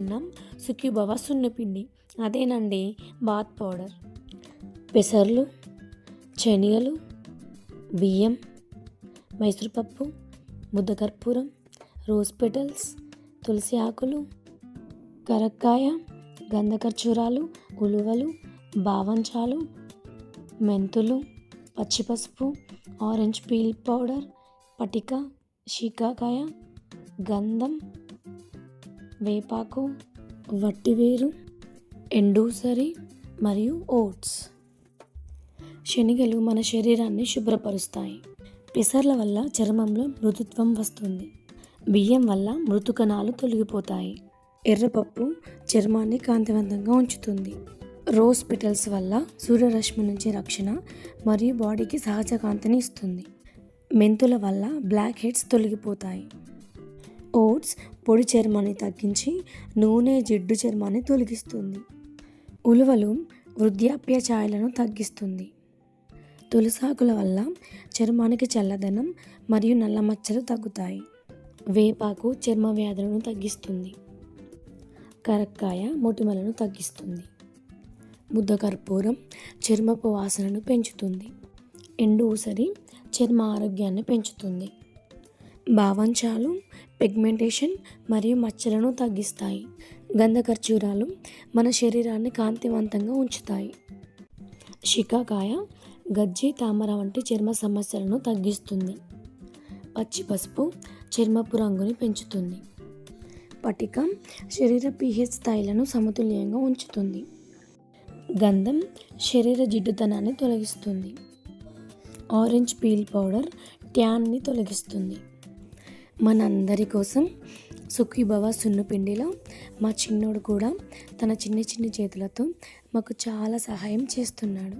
అన్నం సుఖీభవ సున్నపిండి. అదేనండి bath powder. పెసర్లు శనగలు బియ్యం మైసూరుపప్పు ముద్దకర్పూరం రోజ్ పెటల్స్ తులసి ఆకులు కరక్కాయ గంధకర్చూరాలు ఉలువలు బావంచాలు మెంతులు పచ్చిపసుపు ఆరెంజ్ పీల్ పౌడర్ పటిక శీకాకాయ గంధం వేపాకు వట్టివేరు ఎండూసరి మరియు ఓట్స్. శనిగలు మన శరీరాన్ని శుభ్రపరుస్తాయి. పెసర్ల వల్ల చర్మంలో మృదుత్వం వస్తుంది. బియ్యం వల్ల మృతుకణాలు తొలగిపోతాయి. ఎర్రపప్పు చర్మాన్ని కాంతివంతంగా ఉంచుతుంది. రోజ్ పిటల్స్ వల్ల సూర్యరశ్మి నుంచి రక్షణ మరియు బాడీకి సహజ కాంతిని ఇస్తుంది. మెంతుల వల్ల బ్లాక్ హెడ్స్ తొలగిపోతాయి. ఓట్స్ పొడి చర్మాన్ని తగ్గించి నూనె జిడ్డు చర్మాన్ని తొలగిస్తుంది. ఉలువలు వృద్ధాప్య ఛాయలను తగ్గిస్తుంది. తులసాకుల వల్ల చర్మానికి చల్లదనం మరియు నల్ల మచ్చలు తగ్గుతాయి. వేపాకు చర్మ వ్యాధులను తగ్గిస్తుంది. కరక్కాయ మొటిమలను తగ్గిస్తుంది. బుద్ధకర్పూరం చర్మపు వాసనను పెంచుతుంది. ఎండు ఊసరి చర్మ ఆరోగ్యాన్ని పెంచుతుంది. భావంచాలు పిగ్మెంటేషన్ మరియు మచ్చలను తగ్గిస్తాయి. గంధకర్చూరాలు మన శరీరాన్ని కాంతివంతంగా ఉంచుతాయి. షికాకాయ గజ్జి తామర వంటి చర్మ సమస్యలను తగ్గిస్తుంది. పచ్చి పసుపు చర్మపు రంగుని పెంచుతుంది. పటిక శరీర పిహెచ్ స్థాయిలను సమతుల్యంగా ఉంచుతుంది. గంధం శరీర జిడ్డుతనాన్ని తొలగిస్తుంది. ఆరెంజ్ పీల్ పౌడర్ ట్యాన్ని తొలగిస్తుంది. మనందరి కోసం సుఖీభవ సున్నుపిండిలో మా చిన్నోడు కూడా తన చిన్న చిన్న చేతులతో మాకు చాలా సహాయం చేస్తున్నాడు.